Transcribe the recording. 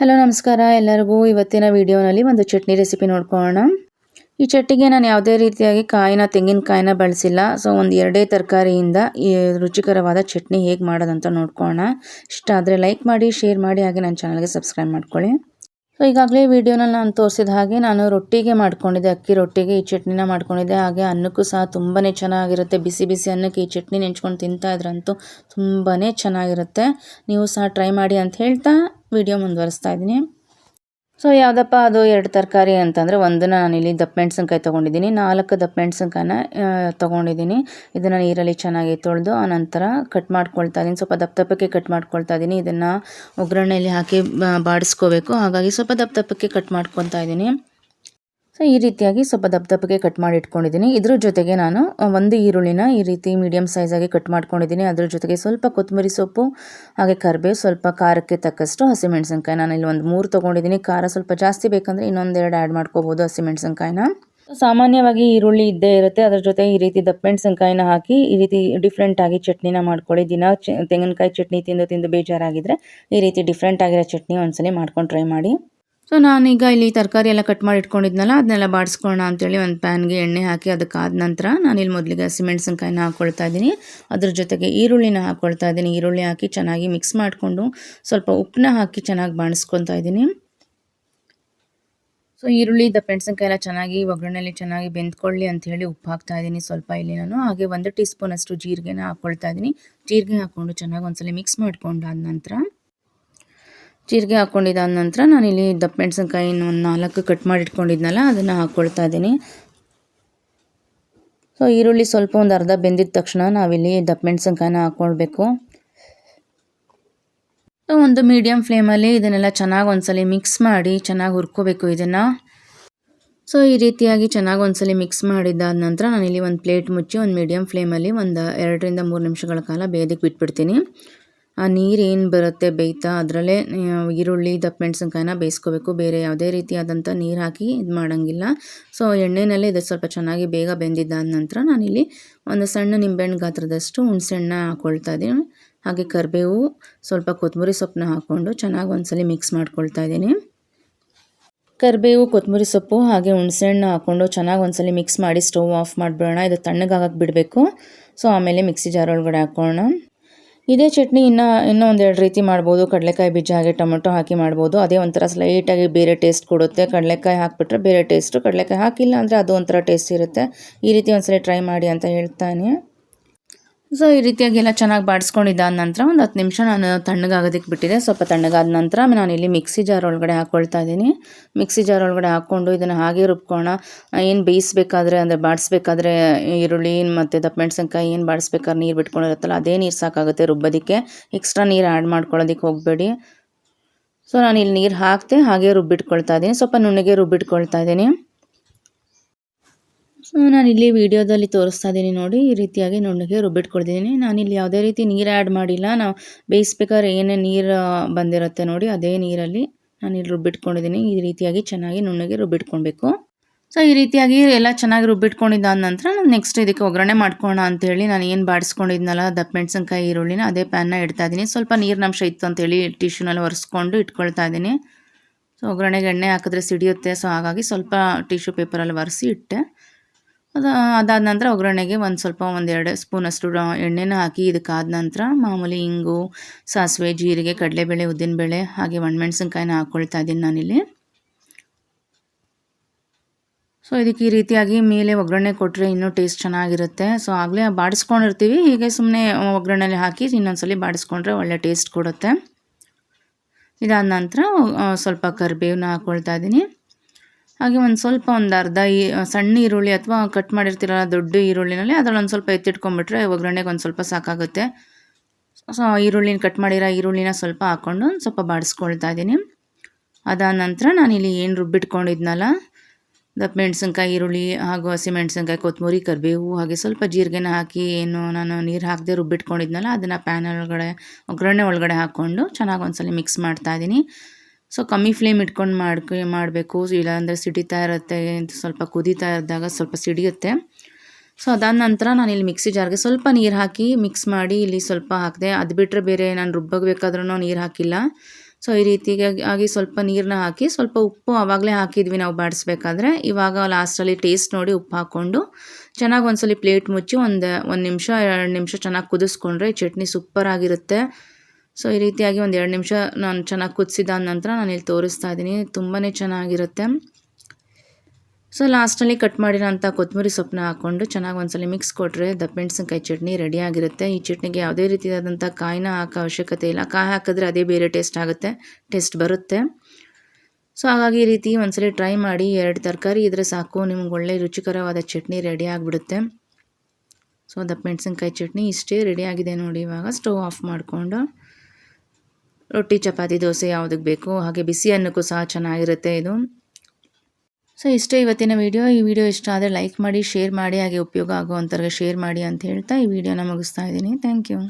Hello ನಮಸ್ಕಾರ. ಎಲ್ಲರಿಗೂ ಇವತ್ತಿನ ವಿಡಿಯೋನಲ್ಲಿ ಒಂದು ಚಟ್ನಿ ರೆಸಿಪಿ ನೋಡ್ಕೊಳ್ಳೋಣ. ಈ ಚಟ್ನಿಗೆ ನಾನು ಯಾವುದೇ ರೀತಿಯಾಗಿ ಕಾಯಿನ ತೆಂಗಿನಕಾಯಿನ ಬಳಸಿಲ್ಲ. ಸೊ ಒಂದು ಎರಡೇ ತರಕಾರಿಯಿಂದ ಈ ರುಚಿಕರವಾದ ಚಟ್ನಿ ಹೇಗೆ ಮಾಡೋದಂತ ನೋಡ್ಕೊಳ್ಳೋಣ. ಇಷ್ಟ ಆದರೆ ಲೈಕ್ ಮಾಡಿ ಶೇರ್ ಮಾಡಿ, ಹಾಗೆ ನನ್ನ ಚಾನಲ್ಗೆ ಸಬ್ಸ್ಕ್ರೈಬ್ ಮಾಡ್ಕೊಳ್ಳಿ. ಸೊ ಈಗಾಗಲೇ ವಿಡಿಯೋನಲ್ಲಿ ನಾನು ತೋರಿಸಿದ ಹಾಗೆ ನಾನು ರೊಟ್ಟಿಗೆ ಮಾಡ್ಕೊಂಡಿದ್ದೆ, ಅಕ್ಕಿ ರೊಟ್ಟಿಗೆ ಈ ಚಟ್ನಿನ ಮಾಡ್ಕೊಂಡಿದ್ದೆ. ಹಾಗೆ ಅನ್ನಕ್ಕೂ ಸಹ ತುಂಬಾ ಚೆನ್ನಾಗಿರುತ್ತೆ. ಬಿಸಿ ಬಿಸಿ ಅನ್ನಕ್ಕೆ ಈ ಚಟ್ನಿ ನೆಂಚ್ಕೊಂಡು ತಿಂತಾ ಇದ್ರಂತೂ ತುಂಬಾ ಚೆನ್ನಾಗಿರುತ್ತೆ. ನೀವು ಸಹ ಟ್ರೈ ಮಾಡಿ ಅಂತ ಹೇಳ್ತಾ ವಿಡಿಯೋ ಮುಂದುವರಿಸ್ತಾ ಇದ್ದೀನಿ. ಸೊ ಯಾವುದಪ್ಪ ಅದು ಎರಡು ತರಕಾರಿ ಅಂತಂದರೆ ಒಂದು ನಾನು ಇಲ್ಲಿ ದಪ್ಪ ಮೆಣಸಿನ್ಕಾಯಿ ತೊಗೊಂಡಿದ್ದೀನಿ. ನಾಲ್ಕು ದಪ್ಪ ಮೆಣಸಿನ್ಕಾಯಿನ ತೊಗೊಂಡಿದ್ದೀನಿ. ಇದನ್ನು ನೀರಲ್ಲಿ ಚೆನ್ನಾಗಿ ತೊಳೆದು, ಆನಂತರ ಕಟ್ ಮಾಡ್ಕೊಳ್ತಾ ಇದ್ದೀನಿ. ಸ್ವಲ್ಪ ದಪ್ಪ ದಪ್ಪಕ್ಕೆ ಕಟ್ ಮಾಡ್ಕೊಳ್ತಾ ಇದ್ದೀನಿ. ಇದನ್ನು ಒಗ್ಗರಣೆಯಲ್ಲಿ ಹಾಕಿ ಬಾಡಿಸ್ಕೋಬೇಕು. ಹಾಗಾಗಿ ಸ್ವಲ್ಪ ದಪ್ಪ ದಪ್ಪಕ್ಕೆ ಕಟ್ ಮಾಡ್ಕೊತಾ ಇದ್ದೀನಿ. ಸೊ ಈ ರೀತಿಯಾಗಿ ಸ್ವಲ್ಪ ದಪ್ಪ ದಪ್ಪಗೆ ಕಟ್ ಮಾಡಿ ಇಟ್ಕೊಂಡಿದ್ದೀನಿ. ಇದ್ರ ಜೊತೆಗೆ ನಾನು ಒಂದು ಈರುಳ್ಳಿನ ಈ ರೀತಿ ಮೀಡಿಯಮ್ ಸೈಜಾಗಿ ಕಟ್ ಮಾಡ್ಕೊಂಡಿದ್ದೀನಿ. ಅದ್ರ ಜೊತೆಗೆ ಸ್ವಲ್ಪ ಕೊತ್ತಂಬರಿ ಸೊಪ್ಪು, ಹಾಗೆ ಕರಿಬೇವು, ಸ್ವಲ್ಪ ಖಾರಕ್ಕೆ ತಕ್ಕಷ್ಟು ಹಸಿಮೆಣಸಿನ್ಕಾಯಿ. ನಾನು ಇಲ್ಲಿ ಒಂದು ಮೂರು ತೊಗೊಂಡಿದ್ದೀನಿ. ಖಾರ ಸ್ವಲ್ಪ ಜಾಸ್ತಿ ಬೇಕಂದರೆ ಇನ್ನೊಂದೆರಡು ಆ್ಯಡ್ ಮಾಡ್ಕೋಬೋದು ಹಸಿಮೆಣಸಿನ್ಕಾಯಿನ. ಸಾಮಾನ್ಯವಾಗಿ ಈರುಳ್ಳಿ ಇದ್ದೇ ಇರುತ್ತೆ. ಅದ್ರ ಜೊತೆ ಈ ರೀತಿ ದಪ್ಪ ಮೆಣಸಿನ್ಕಾಯಿನ ಹಾಕಿ ಈ ರೀತಿ ಡಿಫ್ರೆಂಟಾಗಿ ಚಟ್ನಿನ ಮಾಡ್ಕೊಳ್ಳಿ. ದಿನ ತೆಂಗಿನಕಾಯಿ ಚಟ್ನಿ ತಿಂದು ತಿಂದು ಬೇಜಾರಾಗಿದ್ದರೆ ಈ ರೀತಿ ಡಿಫ್ರೆಂಟ್ ಆಗಿರೋ ಚಟ್ನಿ ಒಂದ್ಸಲಿ ಮಾಡ್ಕೊಂಡು ಟ್ರೈ ಮಾಡಿ. ಸೊ ನಾನೀಗ ಇಲ್ಲಿ ತರಕಾರಿ ಎಲ್ಲ ಕಟ್ ಮಾಡಿ ಇಟ್ಕೊಂಡಿದ್ನಲ್ಲ, ಅದನ್ನೆಲ್ಲ ಬಾಡಿಸ್ಕೊಳ್ಳೋಣ ಅಂತೇಳಿ ಒಂದು ಪ್ಯಾನ್ಗೆ ಎಣ್ಣೆ ಹಾಕಿ ಅದಕ್ಕಾದ ನಂತರ ನಾನಿಲ್ಲಿ ಮೊದಲಿಗೆ ಹಸಿಮೆಣ್ಸಿನ್ಕಾಯಿನ ಹಾಕ್ಕೊಳ್ತಾ ಇದ್ದೀನಿ. ಅದ್ರ ಜೊತೆಗೆ ಈರುಳ್ಳಿನ ಹಾಕ್ಕೊಳ್ತಾ ಇದ್ದೀನಿ. ಈರುಳ್ಳಿ ಹಾಕಿ ಚೆನ್ನಾಗಿ ಮಿಕ್ಸ್ ಮಾಡಿಕೊಂಡು ಸ್ವಲ್ಪ ಉಪ್ಪನ್ನ ಹಾಕಿ ಚೆನ್ನಾಗಿ ಬಾಣಿಸ್ಕೊತಾ ಇದ್ದೀನಿ. ಸೊ ಈರುಳ್ಳಿ ದಪ್ಪ ಮೆಣಸಿನ್ಕಾಯಿ ಎಲ್ಲ ಚೆನ್ನಾಗಿ ಒಗ್ಗರಣೆಯಲ್ಲಿ ಚೆನ್ನಾಗಿ ಬೆಂದ್ಕೊಳ್ಳಿ ಅಂತ ಹೇಳಿ ಉಪ್ಪು ಹಾಕ್ತಾ ಇದ್ದೀನಿ. ಸ್ವಲ್ಪ ಇಲ್ಲಿ ನಾನು ಹಾಗೆ ಒಂದು ಟೀ ಸ್ಪೂನಷ್ಟು ಜೀರಿಗೆನ ಹಾಕ್ಕೊಳ್ತಾ ಇದ್ದೀನಿ. ಜೀರಿಗೆ ಹಾಕ್ಕೊಂಡು ಚೆನ್ನಾಗಿ ಒಂದ್ಸಲ ಮಿಕ್ಸ್ ಮಾಡ್ಕೊಂಡಾದ ನಂತರ ಜೀರಿಗೆ ಹಾಕ್ಕೊಂಡಿದ್ದಾದ ನಂತರ ನಾನಿಲ್ಲಿ ದಪ್ಪ ಮೆಣಸಿನ್ಕಾಯಿನ ಒಂದು ನಾಲ್ಕು ಕಟ್ ಮಾಡಿ ಇಟ್ಕೊಂಡಿದ್ನಲ್ಲ, ಅದನ್ನು ಹಾಕ್ಕೊಳ್ತಾ ಇದ್ದೀನಿ. ಸೊ ಈರುಳ್ಳಿ ಸ್ವಲ್ಪ ಒಂದು ಅರ್ಧ ಬೆಂದಿದ ತಕ್ಷಣ ನಾವಿಲ್ಲಿ ದಪ್ಪ ಮೆಣಸಿನ್ಕಾಯಿನ ಹಾಕ್ಕೊಳ್ಬೇಕು ಸೊ ಒಂದು ಮೀಡಿಯಮ್ ಫ್ಲೇಮಲ್ಲಿ ಇದನ್ನೆಲ್ಲ ಚೆನ್ನಾಗಿ ಒಂದ್ಸಲಿ ಮಿಕ್ಸ್ ಮಾಡಿ ಚೆನ್ನಾಗಿ ಹುರ್ಕೋಬೇಕು ಇದನ್ನು. ಸೊ ಈ ರೀತಿಯಾಗಿ ಚೆನ್ನಾಗಿ ಒಂದ್ಸಲಿ ಮಿಕ್ಸ್ ಮಾಡಿದ್ದಾದ ನಂತರ ನಾನಿಲ್ಲಿ ಒಂದು ಪ್ಲೇಟ್ ಮುಚ್ಚಿ ಒಂದು ಮೀಡಿಯಮ್ ಫ್ಲೇಮಲ್ಲಿ ಒಂದು ಎರಡರಿಂದ ಮೂರು ನಿಮಿಷಗಳ ಕಾಲ ಬೇಯದಕ್ಕೆ ಬಿಟ್ಬಿಡ್ತೀನಿ. ಆ ನೀರು ಏನು ಬರುತ್ತೆ ಬೇಯ್ತಾ ಅದರಲ್ಲೇ ಈರುಳ್ಳಿ, ದಪ್ಪ ಮೆಣಸಿನ್ಕಾಯಿನ ಬೇಯಿಸ್ಕೋಬೇಕು. ಬೇರೆ ಯಾವುದೇ ರೀತಿಯಾದಂಥ ನೀರು ಹಾಕಿ ಇದು ಮಾಡೋಂಗಿಲ್ಲ. ಸೊ, ಎಣ್ಣೆನಲ್ಲೇ ಇದು ಸ್ವಲ್ಪ ಚೆನ್ನಾಗಿ ಬೇಗ ಬೆಂದಿದ್ದಾದ ನಂತರ ನಾನಿಲ್ಲಿ ಒಂದು ಸಣ್ಣ ನಿಂಬೆಹಣ್ಣು ಗಾತ್ರದಷ್ಟು ಹುಣಸೆಹಣ್ಣ ಹಾಕ್ಕೊಳ್ತಾ ಇದ್ದೀನಿ. ಹಾಗೆ ಕರಿಬೇವು, ಸ್ವಲ್ಪ ಕೊತ್ತಂಬರಿ ಸೊಪ್ಪನ್ನ ಹಾಕ್ಕೊಂಡು ಚೆನ್ನಾಗಿ ಒಂದ್ಸಲಿ ಮಿಕ್ಸ್ ಮಾಡ್ಕೊಳ್ತಾ ಇದ್ದೀನಿ. ಕರಿಬೇವು ಕೊತ್ತಂಬರಿ ಸೊಪ್ಪು, ಹಾಗೆ ಹುಣಸೆಹಣ್ಣು ಹಾಕ್ಕೊಂಡು ಚೆನ್ನಾಗಿ ಒಂದ್ಸಲಿ ಮಿಕ್ಸ್ ಮಾಡಿ ಸ್ಟವ್ ಆಫ್ ಮಾಡಿಬಿಡೋಣ. ಇದು ತಣ್ಣಗಾಗಕ್ಕೆ ಬಿಡಬೇಕು. ಸೊ, ಆಮೇಲೆ ಮಿಕ್ಸಿ ಜಾರ್ ಒಳಗಡೆ ಹಾಕೋಣ ಇದೇ ಚಟ್ನಿ ಇನ್ನು, ಇನ್ನೂ ಒಂದೆರಡು ರೀತಿ ಮಾಡ್ಬೋದು. ಕಡಲೆಕಾಯಿ ಬೀಜ ಹಾಗೆ ಟೊಮೆಟೊ ಹಾಕಿ ಮಾಡ್ಬೋದು. ಅದೇ ಒಂಥರ ಸ್ಲೈಟಾಗಿ ಬೇರೆ ಟೇಸ್ಟ್ ಕೊಡುತ್ತೆ. ಕಡಲೆಕಾಯಿ ಹಾಕಿಬಿಟ್ರೆ ಬೇರೆ ಟೇಸ್ಟು ಕಡಲೆಕಾಯಿ ಹಾಕಿಲ್ಲ ಅಂದರೆ ಅದು ಒಂಥರ ಟೇಸ್ಟ್ ಇರುತ್ತೆ. ಈ ರೀತಿ ಒಂದ್ಸಲ ಟ್ರೈ ಮಾಡಿ ಅಂತ ಹೇಳ್ತಾನೆ. ಸೊ, ಈ ರೀತಿಯಾಗಿ ಎಲ್ಲ ಚೆನ್ನಾಗಿ ಬಾಡಿಸ್ಕೊಂಡಿದ್ದಾದ ನಂತರ ಒಂದು ಹತ್ತು ನಿಮಿಷ ನಾನು ತಣ್ಣಗಾಗೋದಕ್ಕೆ ಬಿಟ್ಟಿದೆ. ಸ್ವಲ್ಪ ತಣ್ಣಗಾದ ನಂತರ ನಾನು ಇಲ್ಲಿ ಮಿಕ್ಸಿ ಜಾರ್ ಒಳಗಡೆ ಹಾಕ್ಕೊಳ್ತಾ ಇದ್ದೀನಿ. ಮಿಕ್ಸಿ ಜಾರ್ ಒಳಗಡೆ ಹಾಕ್ಕೊಂಡು ಇದನ್ನು ಹಾಗೆ ರುಬ್ಕೋಣ. ಏನು ಬೇಯಿಸ್ಬೇಕಾದ್ರೆ, ಅಂದರೆ ಬಾಡಿಸ್ಬೇಕಾದ್ರೆ ಈರುಳ್ಳಿ ಮತ್ತು ದಪ್ಪ ಮೆಣಸಿನ್ಕಾಯಿ, ಏನು ಬಾಡಿಸ್ಬೇಕಾದ್ರೆ ನೀರು ಬಿಟ್ಕೊಂಡಿರುತ್ತಲ್ಲ, ಅದೇ ನೀರು ಸಾಕಾಗುತ್ತೆ ರುಬ್ಬೋದಕ್ಕೆ. ಎಕ್ಸ್ಟ್ರಾ ನೀರು ಆ್ಯಡ್ ಮಾಡ್ಕೊಳ್ಳೋದಕ್ಕೆ ಹೋಗಬೇಡಿ. ಸೊ, ನಾನು ಇಲ್ಲಿ ನೀರು ಹಾಕ್ತೆ ಹಾಗೆ ರುಬ್ಬಿಟ್ಕೊಳ್ತಾ ಇದ್ದೀನಿ. ಸ್ವಲ್ಪ ನುಣ್ಣಗೆ ರುಬ್ಬಿಟ್ಕೊಳ್ತಾ ಇದ್ದೀನಿ. ಸೊ ನಾನು ಇಲ್ಲಿ ವಿಡಿಯೋದಲ್ಲಿ ತೋರಿಸ್ತಾ ಇದ್ದೀನಿ ನೋಡಿ, ಈ ರೀತಿಯಾಗಿ ನುಣ್ಣಗೆ ರುಬ್ಬಿಟ್ಕೊಳ್ತಿದ್ದೀನಿ ಇಲ್ಲಿ ಯಾವುದೇ ರೀತಿ ನೀರು ಆ್ಯಡ್ ಮಾಡಿಲ್ಲ. ನಾವು ಬೇಯಿಸ್ಬೇಕಾದ್ರೆ ಏನೇ ನೀರು ಬಂದಿರುತ್ತೆ ನೋಡಿ, ಅದೇ ನೀರಲ್ಲಿ ನಾನು ಇಲ್ಲಿ ರುಬ್ಬಿಟ್ಕೊಂಡಿದ್ದೀನಿ ಈ ರೀತಿಯಾಗಿ ಚೆನ್ನಾಗಿ ನುಣ್ಣಗೆ ರುಬ್ಬಿಟ್ಕೊಳ್ಬೇಕು. ಸೊ ಈ ರೀತಿಯಾಗಿ ಎಲ್ಲ ಚೆನ್ನಾಗಿ ರುಬ್ಬಿಟ್ಕೊಂಡಿದ್ದಾದ ನಂತರ ನಾನು ನೆಕ್ಸ್ಟ್ ಇದಕ್ಕೆ ಒಗ್ಗರಣೆ ಮಾಡ್ಕೊಳ್ಳೋಣ ಅಂತೇಳಿ ನಾನು ಏನು ಬಾಡಿಸ್ಕೊಂಡಿದ್ನಲ್ಲ, ದಪ್ಪ ಮೆಣಸಿನ್ಕಾಯಿ, ಈರುಳ್ಳಿನ ಅದೇ ಪ್ಯಾನ್ನ ಇಡ್ತಾ ಇದ್ದೀನಿ ಸ್ವಲ್ಪ ನೀರಿನಂಶ ಇತ್ತು ಅಂತೇಳಿ ಟಿಶ್ಯೂನಲ್ಲಿ ಒರೆಸ್ಕೊಂಡು ಇಟ್ಕೊಳ್ತಾ ಇದ್ದೀನಿ ಸೊ ಒಗ್ಗರಣೆಗೆ ಎಣ್ಣೆ ಹಾಕಿದ್ರೆ ಸಿಡಿಯುತ್ತೆ. ಸೊ ಹಾಗಾಗಿ ಸ್ವಲ್ಪ ಟಿಶ್ಯೂ ಪೇಪರಲ್ಲಿ ಒರೆಸಿ ಇಟ್ಟೆ. ಅದು, ಅದಾದ ನಂತರ ಒಗ್ಗರಣೆಗೆ ಒಂದು ಸ್ವಲ್ಪ ಒಂದೆರಡು ಸ್ಪೂನಷ್ಟು ಎಣ್ಣೆನ ಹಾಕಿ ಇದಕ್ಕಾದ ನಂತರ ಮಾಮೂಲಿ ಇಂಗು, ಸಾಸಿವೆ, ಜೀರಿಗೆ, ಕಡಲೆಬೇಳೆ, ಉದ್ದಿನಬೇಳೆ ಹಾಗೆ ಒಣಮೆಣ್ಸಿನ್ಕಾಯಿನ ಹಾಕ್ಕೊಳ್ತಾ ಇದ್ದೀನಿ ನಾನಿಲ್ಲಿ. ಸೊ ಇದಕ್ಕೆ ಈ ರೀತಿಯಾಗಿ ಮೇಲೆ ಒಗ್ಗರಣೆ ಕೊಟ್ಟರೆ ಇನ್ನೂ ಟೇಸ್ಟ್ ಚೆನ್ನಾಗಿರುತ್ತೆ. ಸೊ ಆಗಲೇ ಬಾಡಿಸ್ಕೊಂಡಿರ್ತೀವಿ. ಹೀಗೆ ಸುಮ್ಮನೆ ಒಗ್ಗರಣೆಲಿ ಹಾಕಿ ಇನ್ನೊಂದ್ಸಲಿ ಬಾಡಿಸ್ಕೊಂಡ್ರೆ ಒಳ್ಳೆ ಟೇಸ್ಟ್ ಕೊಡುತ್ತೆ. ಇದಾದ ನಂತರ ಸ್ವಲ್ಪ ಕರಿಬೇವನ್ನ ಹಾಕ್ಕೊಳ್ತಾ ಇದ್ದೀನಿ. ಹಾಗೆ ಒಂದು ಸ್ವಲ್ಪ ಒಂದು ಅರ್ಧ ಈ ಸಣ್ಣ ಈರುಳ್ಳಿ ಅಥವಾ ಕಟ್ ಮಾಡಿರ್ತೀರಲ್ಲ ದೊಡ್ಡ ಈರುಳ್ಳಿನಲ್ಲಿ ಅದರಲ್ಲಿ ಒಂದು ಸ್ವಲ್ಪ ಎತ್ತಿಟ್ಕೊಂಡ್ಬಿಟ್ರೆ ಒಗ್ಗರಣೆಗೆ ಒಂದು ಸ್ವಲ್ಪ ಸಾಕಾಗುತ್ತೆ. ಸೊ ಈರುಳ್ಳಿನ ಕಟ್ ಮಾಡಿರೋ ಈರುಳ್ಳಿನ ಸ್ವಲ್ಪ ಹಾಕ್ಕೊಂಡು ಒಂದು ಸ್ವಲ್ಪ ಬಾಡಿಸ್ಕೊಳ್ತಾ ಇದ್ದೀನಿ. ಅದಾದ ನಂತರ ನಾನಿಲ್ಲಿ ಏನು ರುಬ್ಬಿಟ್ಕೊಂಡಿದ್ನಲ್ಲ ದಪ್ಪ ಮೆಣಸಿನ್ಕಾಯಿ ಈರುಳ್ಳಿ ಹಾಗೂ ಹಸಿಮೆಣಸಿನ್ಕಾಯಿ ಕೊತ್ತಂಬರಿ ಕರಿಬೇವು ಹಾಗೆ ಸ್ವಲ್ಪ ಜೀರಿಗೆನ ಹಾಕಿ ಏನು ನಾನು ನೀರು ಹಾಕದೆ ರುಬ್ಬಿಟ್ಕೊಂಡಿದ್ನಲ್ಲ, ಅದನ್ನು ಪ್ಯಾನ್ ಒಳಗಡೆ, ಒಗ್ಗರಣೆ ಒಳಗಡೆ ಹಾಕ್ಕೊಂಡು ಚೆನ್ನಾಗಿ ಒಂದ್ಸಲ ಮಿಕ್ಸ್ ಮಾಡ್ತಾ ಇದ್ದೀನಿ. ಸೊ ಕಮ್ಮಿ ಫ್ಲೇಮ್ ಇಟ್ಕೊಂಡು ಮಾಡ್ಕೊ, ಮಾಡಬೇಕು. ಇಲ್ಲಾಂದರೆ ಸಿಡಿತಾ ಇರುತ್ತೆ. ಸ್ವಲ್ಪ ಕುದೀತಾ ಇದ್ದಾಗ ಸ್ವಲ್ಪ ಸಿಡಿಯುತ್ತೆ. ಸೊ ಅದಾದ ನಂತರ ನಾನು ಇಲ್ಲಿ ಮಿಕ್ಸಿ ಜಾರ್ಗೆ ಸ್ವಲ್ಪ ನೀರು ಹಾಕಿ ಮಿಕ್ಸ್ ಮಾಡಿ ಇಲ್ಲಿ ಸ್ವಲ್ಪ ಹಾಕಿದೆ. ಅದು ಬಿಟ್ಟರೆ ಬೇರೆ ನಾನು ರುಬ್ಬಬೇಕಾದ್ರೂ ನೀರು ಹಾಕಿಲ್ಲ. ಸೊ ಈ ರೀತಿಯಾಗಿ ಆಗಿ ಸ್ವಲ್ಪ ನೀರನ್ನ ಹಾಕಿ ಸ್ವಲ್ಪ ಉಪ್ಪು ಆವಾಗಲೇ ಹಾಕಿದ್ವಿ ನಾವು ಬಾಡಿಸ್ಬೇಕಾದ್ರೆ. ಇವಾಗ ಲಾಸ್ಟಲ್ಲಿ ಟೇಸ್ಟ್ ನೋಡಿ ಉಪ್ಪು ಹಾಕ್ಕೊಂಡು ಚೆನ್ನಾಗಿ ಒಂದ್ಸಲಿ ಪ್ಲೇಟ್ ಮುಚ್ಚಿ ಒಂದು ಒಂದು ನಿಮಿಷ, ಎರಡು ನಿಮಿಷ ಚೆನ್ನಾಗಿ ಕುದಿಸ್ಕೊಂಡ್ರೆ ಚಟ್ನಿ ಸೂಪರ್ ಆಗಿರುತ್ತೆ. ಸೊ ಈ ರೀತಿಯಾಗಿ ಒಂದು ಎರಡು ನಿಮಿಷ ನಾನು ಚೆನ್ನಾಗಿ ಕುದಿಸಿದ ನಂತರ ನಾನು ಇಲ್ಲಿ ತೋರಿಸ್ತಾ ಇದ್ದೀನಿ. ತುಂಬಾ ಚೆನ್ನಾಗಿರುತ್ತೆ. ಸೊ ಲಾಸ್ಟಲ್ಲಿ ಕಟ್ ಮಾಡಿರೋಂಥ ಕೊತ್ತಂಬರಿ ಸೊಪ್ಪನ್ನ ಹಾಕ್ಕೊಂಡು ಚೆನ್ನಾಗಿ ಒಂದ್ಸಲ ಮಿಕ್ಸ್ ಕೊಟ್ಟರೆ ದಪ್ಪಮೆಣಸಿನ್ಕಾಯಿ ಚಟ್ನಿ ರೆಡಿ ಆಗಿರುತ್ತೆ. ಈ ಚಟ್ನಿಗೆ ಯಾವುದೇ ರೀತಿಯಾದಂಥ ಕಾಯಿನ ಹಾಕೋ ಅವಶ್ಯಕತೆ ಇಲ್ಲ. ಕಾಯಿ ಹಾಕಿದ್ರೆ ಅದೇ ಬೇರೆ ಟೇಸ್ಟ್ ಆಗುತ್ತೆ. ಟೇಸ್ಟ್ ಬರುತ್ತೆ. ಸೊ ಹಾಗಾಗಿ ಈ ರೀತಿ ಒಂದ್ಸಲಿ ಟ್ರೈ ಮಾಡಿ ಎರಡು ತರಕಾರಿ ಇದ್ರೆ ಸಾಕು. ನಿಮ್ಗೆ ಒಳ್ಳೆ ರುಚಿಕರವಾದ ಚಟ್ನಿ ರೆಡಿ ಆಗಿಬಿಡುತ್ತೆ. ಸೊ ದಪ್ಪ ಮೆಣಸಿನ್ಕಾಯಿ ಚಟ್ನಿ ಇಷ್ಟೇ ರೆಡಿ ಆಗಿದೆ ನೋಡಿ ಇವಾಗ. ಸ್ಟವ್ ಆಫ್ ಮಾಡಿಕೊಂಡು ರೊಟ್ಟಿ, ಚಪಾತಿ, ದೋಸೆ ಯಾವುದಕ್ಕೆ ಬೇಕು? ಹಾಗೆ ಬಿಸಿ ಅನ್ನಕ್ಕೂ ಸಹ ಚೆನ್ನಾಗಿರುತ್ತೆ ಇದು. ಸೊ ಇಷ್ಟೇ ಇವತ್ತಿನ ವಿಡಿಯೋ ಈ ವಿಡಿಯೋ ಇಷ್ಟ ಆದರೆ ಲೈಕ್ ಮಾಡಿ ಶೇರ್ ಮಾಡಿ, ಹಾಗೆ ಉಪಯೋಗ ಆಗುವಂಥವ್ರಿಗೆ ಶೇರ್ ಮಾಡಿ ಅಂತ ಹೇಳ್ತಾ ಈ ವಿಡಿಯೋನ ಮುಗಿಸ್ತಾ ಇದ್ದೀನಿ. Thank you